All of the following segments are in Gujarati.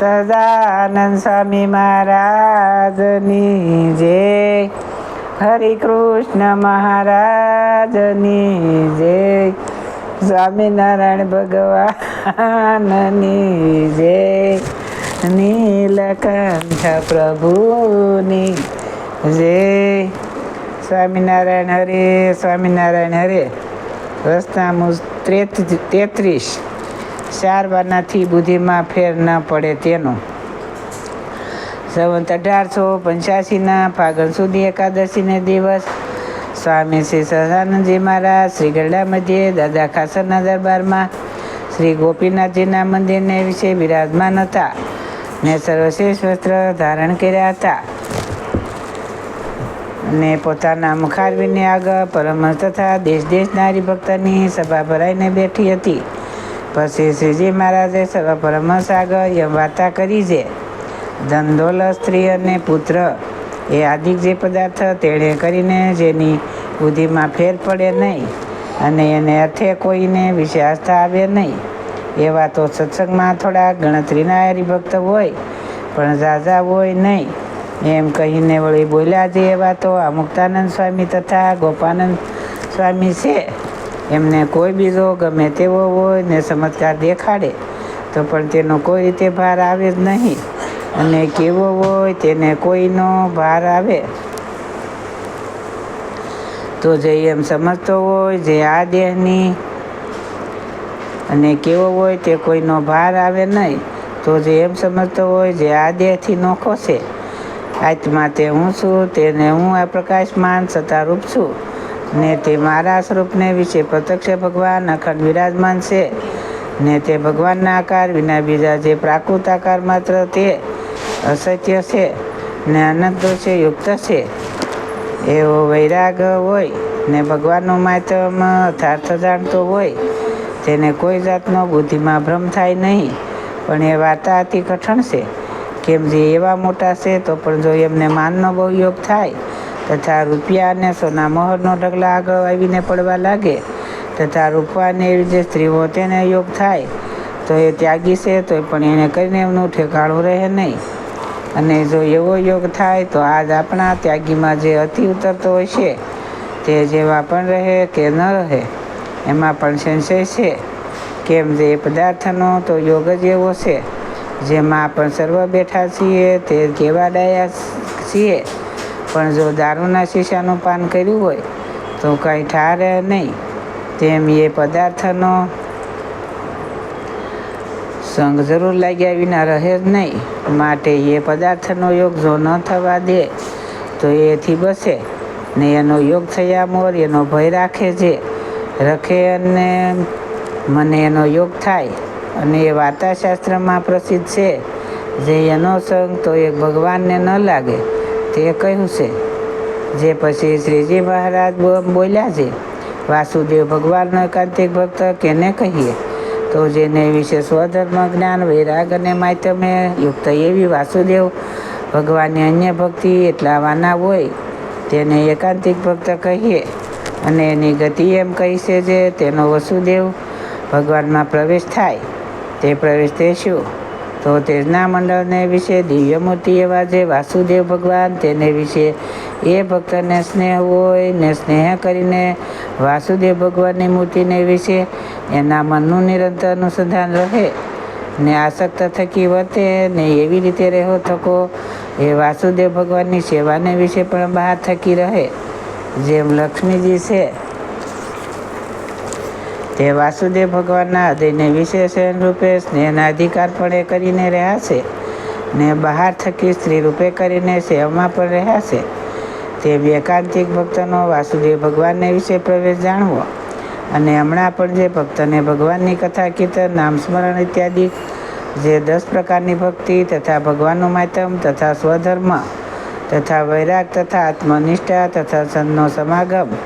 સદાનંદ સ્વામી મહારાજની જય હરે કૃષ્ણ મહારાજની જય સ્વામિનારાયણ ભગવાનની જય નીલકંઠ પ્રભુની જય સ્વામિનારાયણ હરે સ્વામિનારાયણ હરે રસ્તામાં તેત્રીસ ચાર વાનાથી બુદ્ધિમાં ફેર ન પડે તેનું. સંવંત અઢારસો પંચ્યાસીના ફાગણ સુધી એકાદશીને દિવસ સ્વામી શ્રી સહજાનંદજી મહારાજ શ્રી ગરડા મધ્યે દાદા ખાસરના દરબારમાં શ્રી ગોપીનાથજીના મંદિરને વિશે વિરાજમાન હતા ને સર્વશ્રેષ્ઠ વસ્ત્ર ધારણ કર્યા હતા. ને પોતાના મુખારવીને આગળ પરમહંસ તથા દેશ દેશના હરિભક્તની સભા ભરાઈને બેઠી હતી. પછી શ્રીજી મહારાજે બ્રહ્મસાગર વાર્તા કરી છે. ધંધોલ સ્ત્રી અને પુત્ર એ આદિક જે પદાર્થ તેણે કરીને જેની બુદ્ધિમાં ફેર પડે નહીં અને એને અર્થે કોઈને વિશે આસ્થા આવે નહીં. એવા તો સત્સંગમાં થોડા ગણતરીના હરિભક્ત હોય, પણ ઝાઝા હોય નહીં. એમ કહીને વળી બોલ્યા જે એવા તો અમુક્તાનંદ સ્વામી તથા ગોપાનંદ સ્વામી છે. એમને કોઈ બીજો ગમે તેવો હોય ને ચમત્કાર દેખાડે, તો પણ તેનો કોઈ રીતે ભાર આવે જ નહીં. અને કેવો હોય તેને કોઈનો ભાર આવે. તો જે એમ સમજતો હોય, જે આ દેહની અને કેવો હોય તે કોઈનો ભાર આવે નહીં. તો જે એમ સમજતો હોય, જે આ દેહથી નોખો છે. આત્મા તે હું છું, તેને હું આ પ્રકાશમાન સતારૂપ છું. ને તે મારા સ્વરૂપને વિશે પ્રત્યક્ષ ભગવાન અખંડ વિરાજમાન છે. ને તે ભગવાનના આકાર વિના બીજા જે પ્રાકૃત આકાર માત્ર તે અસત્ય છે ને અનંત છે, યુક્ત છે. એવો વૈરાગ હોય ને ભગવાનનું માધ્યમ અર્થાર્થ જાણતો હોય, તેને કોઈ જાતનો બુદ્ધિમાં ભ્રમ થાય નહીં. પણ એ વાર્તા અતિ કઠણ છે. કેમ જે એવા મોટા છે તો પણ જો એમને માનનો બહુ યોગ થાય તથા રૂપિયા અને સોના મહોરનો ઢગલા આગળ આવીને પડવા લાગે, તથા રૂપવાને એવી જે સ્ત્રીઓ તેને યોગ થાય, તો એ ત્યાગી છે તો પણ એને કરીને એમનું ઠેકાણું રહે નહીં. અને જો એવો યોગ થાય, તો આજ આપણા ત્યાગીમાં જે અતિ ઉતરતો હોય છે, તે જેવા પણ રહે કે ન રહે, એમાં પણ સંશય છે. કેમ જે પદાર્થનો, તો યોગ જ એવો છે. જેમાં પણ સર્વ બેઠા છીએ, તે કેવા ડાયા છીએ પણ જો દારૂના શીશાનું પાન કર્યું હોય, તો કંઈ ઠારે નહીં. તેમ એ પદાર્થનો સંગ જરૂર લાગ્યા વિના રહે જ નહીં. માટે એ પદાર્થનો યોગ જો ન થવા દે, તો એથી બસે. ને એનો યોગ થયા મોર એનો ભય રાખે છે. રખે અને મને એનો યોગ થાય. અને એ વાર્તાશાસ્ત્રમાં પ્રસિદ્ધ છે. જે એનો સંગ તો એક ભગવાનને ન લાગે. તે કહ્યું છે. જે પછી શ્રીજી મહારાજ બોલ્યા છે, વાસુદેવ ભગવાનનો એકાંતિક ભક્ત કેને કહીએ? તો જેને વિશે સ્વધર્મ, જ્ઞાન, વૈરાગ અને માધ્યમે યુક્ત એવી વાસુદેવ ભગવાનની અન્ય ભક્તિ એટલા વાના હોય, તેને એકાંતિક ભક્ત કહીએ? અને એની ગતિ એમ કહી છે જે તેનો વસુદેવ ભગવાનમાં પ્રવેશ થાય. તે પ્રવેશ તે શું તો તેજના મંડળને વિશે દિવ્યમૂર્તિ એવા જે વાસુદેવ ભગવાન, તેને વિશે એ ભક્તને સ્નેહ હોય ને સ્નેહ કરીને વાસુદેવ ભગવાનની મૂર્તિને વિશે એના મનનું નિરંતર અનુસંધાન રહે ને આસક્ત થકી વર્તે ને એવી રીતે રહેવો થકો, એ વાસુદેવ ભગવાનની સેવાને વિશે પણ બહાર થકી રહે. જેમ લક્ષ્મીજી છે તે વાસુદેવ ભગવાનના હૃદયને વિશેષણ રૂપે સ્નેહના અધિકાર પણ એ કરીને રહ્યા છે ને બહાર થકી સ્ત્રી રૂપે કરીને સેવામાં પણ રહ્યા છે. તે એકાંતિક ભક્તનો વાસુદેવ ભગવાનને વિશે પ્રવેશ જાણવો અને હમણાં પણ જે ભક્તને ભગવાનની કથા, કીર્તન, નામ સ્મરણ ઇત્યાદિ જે દસ પ્રકારની ભક્તિ તથા ભગવાનનું માધ્યમ તથા સ્વધર્મ તથા વૈરાગ તથા આત્મનિષ્ઠા તથા સંતનો સમાગમ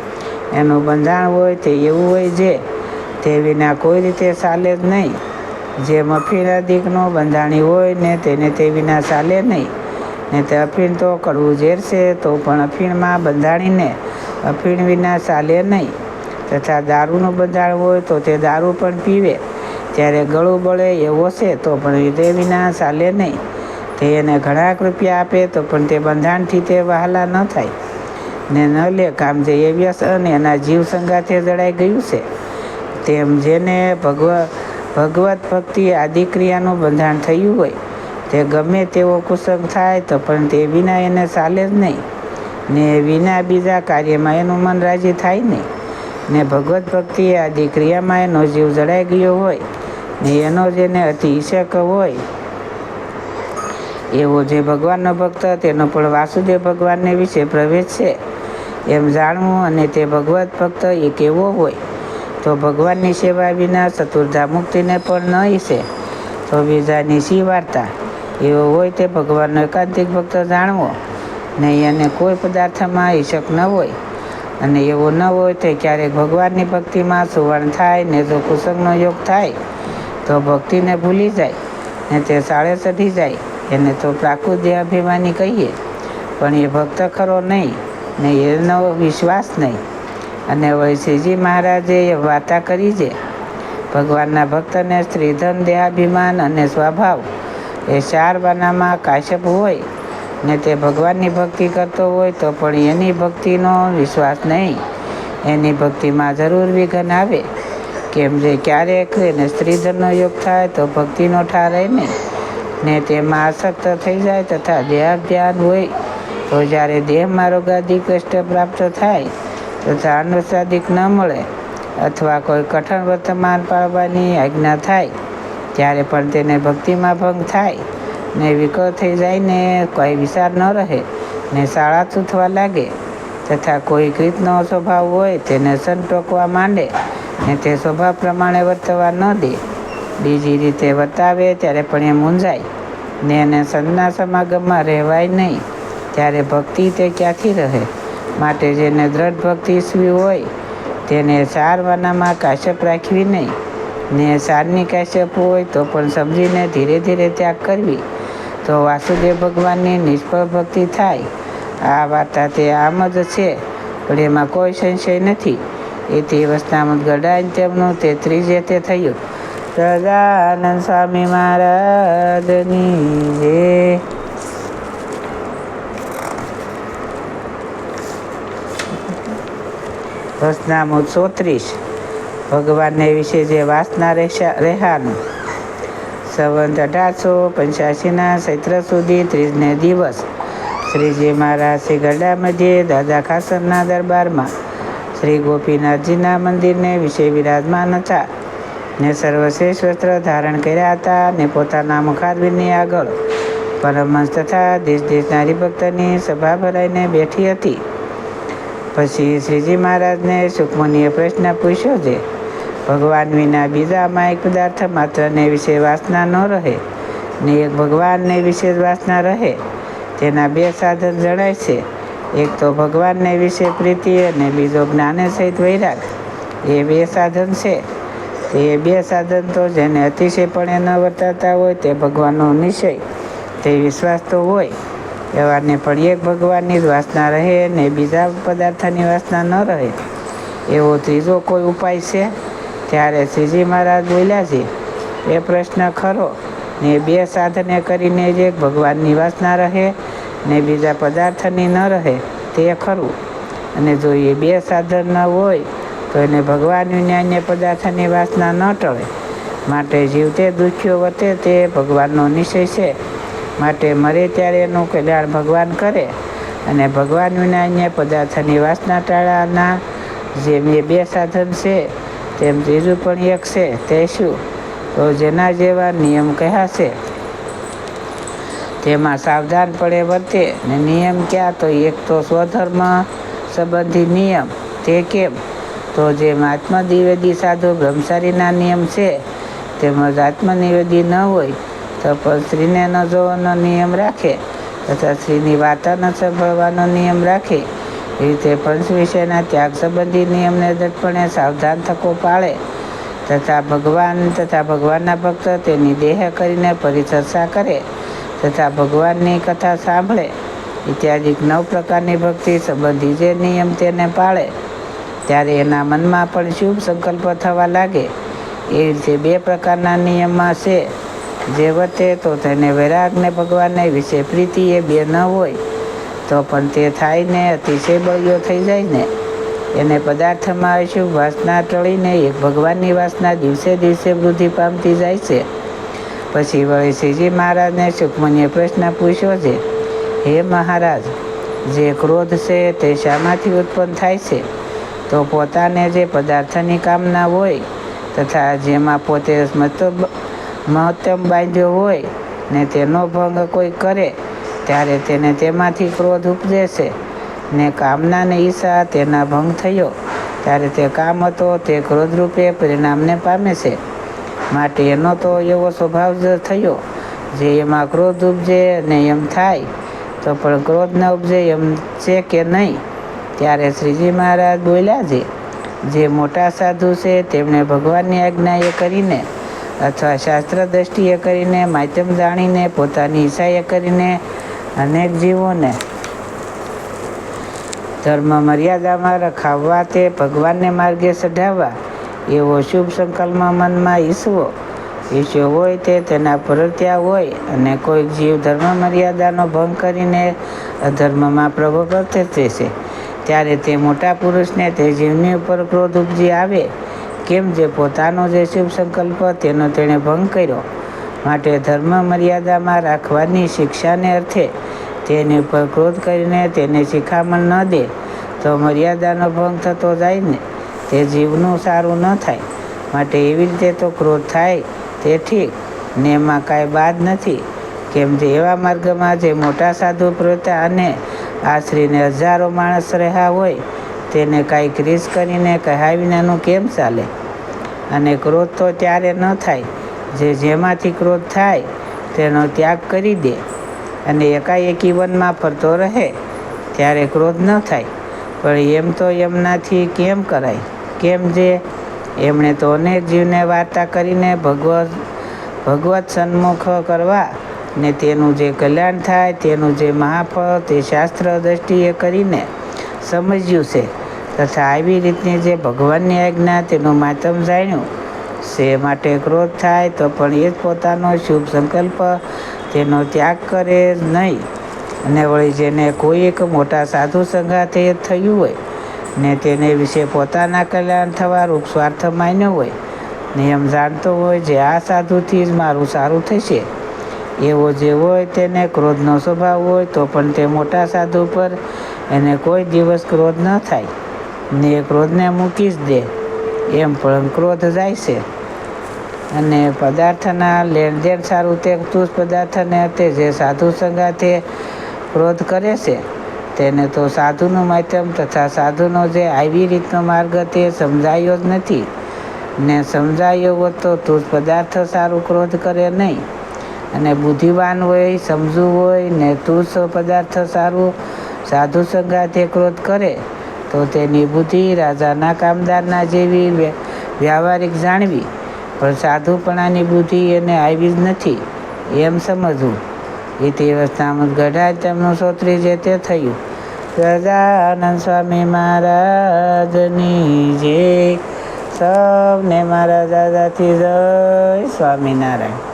એનું બંધાણ હોય તે એવું હોય જે તે વિના કોઈ રીતે ચાલે જ નહીં. જે મફીન અધિકનો બંધાણી હોય ને તેને તે વિના ચાલે નહીં. ને તે અફીણ તો કડવું ઝેર તો પણ અફીણમાં બંધાણીને અફીણ વિના ચાલે નહીં. તથા દારૂનું બંધાણ હોય તો તે દારૂ પણ પીવે. ત્યારે ગળું બળે એવો છે, તો પણ તે વિના ચાલે નહીં. તે એને ઘણા રૂપિયા આપે, તો પણ તે બંધાણથી તે વહાલા ન થાય. ને ન લે કામ જે એ વ્યસન એના જીવ સંગાથે જડાઈ ગયું છે. તેમ જેને ભગવ, ભગવત ભક્તિ આદિ ક્રિયાનું બંધાણ થયું હોય, તે ગમે તેવો કુસંગ થાય તો પણ તે વિના એને ચાલે જ નહીં. ને વિના બીજા કાર્યમાં એનું મન રાજી થાય નહીં. ને ભગવત ભક્તિ આદિ ક્રિયામાં એનો જીવ જડાઈ ગયો હોય, ને એનો જેને અતિ ઈશક હોય. એવો જે ભગવાનનો ભક્ત તેનો પણ વાસુદેવ ભગવાનને વિશે પ્રવેશ છે. એમ જાણવું અને તે ભગવત ભક્ત એ કેવો હોય તો ભગવાનની સેવા વિના ચતુર્ધા મુક્તિને પણ ન છે તો બીજાની સી વાર્તા? એવો હોય તે ભગવાનનો એકાંતિક ભક્ત જાણવો. નહીં એને કોઈ પદાર્થમાં ઈશક ન હોય. અને એવો ન હોય તે ક્યારેક ભગવાનની ભક્તિમાં સુવર્ણ થાય ને જો કુસંગનો યોગ થાય, તો ભક્તિને ભૂલી જાય ને તે શાળે ચઢી જાય. એને તો પ્રાકૃતિ અભિમાની કહીએ. પણ એ ભક્ત ખરો નહીં ને એનો વિશ્વાસ નહીં. અને હવે શ્રીજી મહારાજે વાર્તા કરી છે. ભગવાનના ભક્તને સ્ત્રીધન, દેહાભિમાન અને સ્વભાવ એ ચાર બાનામાં કાશ્યપ હોય ને તે ભગવાનની ભક્તિ કરતો હોય તો પણ એની ભક્તિનો વિશ્વાસ નહીં. એની ભક્તિમાં જરૂર વિઘન આવે. કેમ જે ક્યારેક એને સ્ત્રીધનનો યોગ થાય તો ભક્તિનો ઠાર નહીં ને તેમાં આસક્ત થઈ જાય તથા દેહાભ્યાન હોય. તો જ્યારે દેહમાં રોગાદી કષ્ટ પ્રાપ્ત થાય તથા અન્વસાદિક ન મળે અથવા કોઈ કઠણ વર્તમાન પાળવાની આજ્ઞા થાય ત્યારે પણ તેને ભક્તિમાં ભંગ થાય ને વિકળ થઈ જાય ને કોઈ વિચાર ન રહે ને શાળા તૂથવા લાગે તથા કોઈ રીતનો સ્વભાવ હોય તેને સંટોકવા માંડે ને તે સ્વભાવ પ્રમાણે વર્તવા ન દે. બીજી રીતે વર્તાવે ત્યારે પણ એ મૂંઝાય ને એને સંતના સમાગમમાં રહેવાય નહીં, ત્યારે ભક્તિ તે ક્યાંથી રહે? માટે જેને દ્રઢ ભક્તિ ઈસવી હોય, તેને સારવાનામાં કાશ્યપ રાખવી નહીં. ને સારની કાશ્યપ હોય તો પણ સમજીને ધીરે ધીરે ત્યાગ કરવી. તો વાસુદેવ ભગવાનની નિષ્ફળ ભક્તિ થાય. આ વાર્તા તે આમ જ છે, પણ એમાં કોઈ સંશય નથી. એથી વસ્તામત ગડાય તેમનું તે ત્રીજે તે થયું. સદાનંદ સ્વામી મહારાજની જય. વસનામું ચોત્રીસ ભગવાનને વિશે જે વાસના રહેશા, રહેવાનું. સંવંત અઢારસો પંચ્યાસીના ચૈત્ર સુધી ત્રીજને દિવસ. શ્રીજી મહારાજ શ્રી ગરડા મધ્યે દાદા ખાસરના દરબારમાં શ્રી ગોપીનાથજીના મંદિરને વિશે વિરાજમાન હતા. ને સર્વશ્રેષ્ઠ વસ્ત્ર ધારણ કર્યા હતા ને પોતાના મુખારબીની આગળ પરમહંસ તથા દેશ દેશના હરિભક્તની સભા ભરાઈને બેઠી હતી. પછી શ્રીજી મહારાજને સુખમુનિએ પ્રશ્ન પૂછ્યો છે, ભગવાન વિના બીજા માયક પદાર્થ માત્રને વિશે વાસના ન રહે, ને એક ભગવાનને વિશે વાસના રહે. તેના બે સાધન જણાય છે, એક તો ભગવાનને વિશે પ્રીતિ અને બીજો જ્ઞાને સહિત વૈરાગ. એ બે સાધન છે. એ બે સાધન તો જેને અતિશયપણે ન વર્તાતા હોય તે ભગવાનનો નિશ્ચય, તે વિશ્વાસ તો હોય. એવાને પણ એક ભગવાનની જ વાસના રહે ને બીજા પદાર્થની વાસના ન રહે. એવો ત્રીજો કોઈ ઉપાય છે? ત્યારે શ્રીજી મહારાજ બોલ્યા છે, એ પ્રશ્ન ખરો, ને બે સાધને કરીને જ ભગવાનની વાસના રહે ને બીજા પદાર્થની ન રહે, તે ખરું. અને જો એ બે સાધન ન હોય, તો એને ભગવાન અન્ય પદાર્થની વાસના ન ટળે. માટે જીવતે દુખ્યો વર્તે તે ભગવાનનો નિશ્ચય છે. માટે મરે ત્યારે એનું કલ્યાણ ભગવાન કરે અને ભગવાન વિના અન્ય પદાર્થની વાસના ટાળાના જેમ એ બે સાધન છે, તેમ ત્રીજું પણ એક છે, તે શું? તો જેના જેવા નિયમ કહ્યા છે? તેમાં સાવધાનપણે વર્તે ને નિયમ ક્યાં? તો એક તો સ્વધર્મ સંબંધી નિયમ, તે કેમ? તો જેમ આત્મનિવેદી સાધુ બ્રહ્મચારીના નિયમ છે, તેમજ આત્મનિવેદી ન હોય તો પણ સ્ત્રીને ન જોવાનો નિયમ રાખે. તથા સ્ત્રીની વાર્તા ન સાંભળવાનો નિયમ રાખે. એ રીતે પંચ વિષયના ત્યાગ સંબંધી નિયમને દટપણે સાવધાન થકો પાળે. તથા ભગવાન તથા ભગવાનના ભક્ત તેની દેહ કરીને પરિચર્ચા કરે. તથા ભગવાનની કથા સાંભળે. ઇત્યાદિ નવ પ્રકારની ભક્તિ સંબંધી જે નિયમ તેને પાળે. ત્યારે એના મનમાં પણ શુભ સંકલ્પ થવા લાગે. એ રીતે બે પ્રકારના નિયમમાં છે. જે વર્તે તો તેને વૈરાગને ભગવાનને વિશે પ્રીતિ એ બે ન હોય, તો પણ તે થાય ને અતિશય બળિયો થઈ જાય ને. એને પદાર્થમાં અશુભ વાસના ટળીને એક ભગવાનની વાસના દિવસે દિવસે વૃદ્ધિ પામતી જાય છે. પછી વળી શ્રીજી મહારાજને સુખમણીએ પ્રશ્ન પૂછ્યો છે, હે મહારાજ, જે ક્રોધ છે તે શામાંથી ઉત્પન્ન થાય છે? તો પોતાને જે પદાર્થની કામના હોય, તથા જેમાં પોતે મતલબ મહત્તમ બાંધ્યો હોય ને તેનો ભંગ કોઈ કરે, ત્યારે તેને તેમાંથી ક્રોધ ઉપજે છે ને કામનાને ઈશા તેના ભંગ થયો, ત્યારે તે કામ હતો તે ક્રોધરૂપે પરિણામને પામે છે માટે એનો તો એવો સ્વભાવ જ થયો, જે એમાં ક્રોધ ઉપજે ને એમ થાય, તો પણ ક્રોધ ન ઉપજે એમ છે કે નહીં? ત્યારે શ્રીજી મહારાજ બોલ્યા છે, જે મોટા સાધુ છે તેમણે ભગવાનની આજ્ઞા એ કરીને અથવા શાસ્ત્ર દ્રષ્ટિએ કરીને, માધ્યમ જાણીને, પોતાની ઈચ્છાએ કરીને અનેક જીવોને ધર્મ મર્યાદામાં રખાવવા તે ભગવાનને માર્ગે ચઢાવવા એવો શુભ સંકલ્પ મનમાં ઈસવો ઈચ્છ્યો હોય તે તેના પરત્યા હોય અને કોઈક જીવ ધર્મ મર્યાદાનો ભંગ કરીને અધર્મમાં પ્રભુ પ્રત્યે છે. ત્યારે તે મોટા પુરુષને તે જીવની ઉપર ક્રોધ ઉપજી આવે કેમ જે પોતાનો જે શુભ સંકલ્પ તેનો તેણે ભંગ કર્યો? માટે ધર્મ મર્યાદામાં રાખવાની શિક્ષાને અર્થે તેની ઉપર ક્રોધ કરીને તેને શિખામણ ન દે તો મર્યાદાનો ભંગ થતો જાય ને, તે જીવનું સારું ન થાય. માટે એવી રીતે તો ક્રોધ થાય, તે ઠીક, ને એમાં કાંઈ બાદ નથી. કેમ જે એવા માર્ગમાં જે મોટા સાધુ પ્રવૃત્તા અને આશરીને હજારો માણસ રહ્યા હોય તેને કાંઈ રીસ કરીને કહ્યા વિનાનું કેમ ચાલે? અને ક્રોધ તો ત્યારે ન થાય. જે જેમાંથી ક્રોધ થાય, તેનો ત્યાગ કરી દે. અને એકાએકી વનમાં ફરતો રહે, ત્યારે ક્રોધ ન થાય. પણ એમ તો એમનાથી કેમ કરાય? કેમ જે? એમણે તો અનેક જીવને વાર્તા કરીને ભગવત ભગવત સન્મુખ કરવા ને તેનું જે કલ્યાણ થાય, તેનું જે મહાફળ, તે શાસ્ત્ર દ્રષ્ટિએ કરીને સમજ્યું છે. તથા આવી રીતની જે ભગવાનની આજ્ઞા, તેનું માતમ જાણ્યું. શે માટે ક્રોધ થાય તો પણ એ જ પોતાનો શુભ સંકલ્પ તેનો ત્યાગ કરે નહીં. અને વળી જેને કોઈ એક મોટા સાધુ સંઘાતે થયું હોય ને તેને વિશે પોતાના કલ્યાણ થવા રૂપ સ્વાર્થ માન્યો હોય નિયમ જાણતો હોય જે આ સાધુથી જ મારું સારું થશે. એવો જે હોય તેને ક્રોધનો સ્વભાવ હોય તો પણ તે મોટા સાધુ પર એને કોઈ દિવસ ક્રોધ ન થાય. ને એ ક્રોધને મૂકી જ દે. એમ પણ ક્રોધ જાય છે. અને પદાર્થના લેણદેણ સારું તે તુષ પદાર્થને તે જે સાધુ સંગાથે ક્રોધ કરે છે, તેને તો સાધુનું માધ્યમ તથા સાધુનો જે આવી રીતનો માર્ગ તે સમજાયો જ નથી. ને સમજાયો હોત તો તુષ પદાર્થ સારું ક્રોધ કરે નહીં. અને બુદ્ધિવાન હોય સમજવું હોય, ને તુષ પદાર્થ સારું સાધુ સંગાથે ક્રોધ કરે. તો તેની બુદ્ધિ રાજાના કામદારના જેવી વ્ય- વ્યવહારિક જાણવી. પણ સાધુપણાની બુદ્ધિ એને આવી જ નથી, એમ સમજવું. ઇતિ અવસ્થામાં ગઢા તેમનું સોત્રી જે તે થયું. સદાનંદ સ્વામી મહારાજની જે સૌને મારા દાદાથી જય સ્વામિનારાયણ.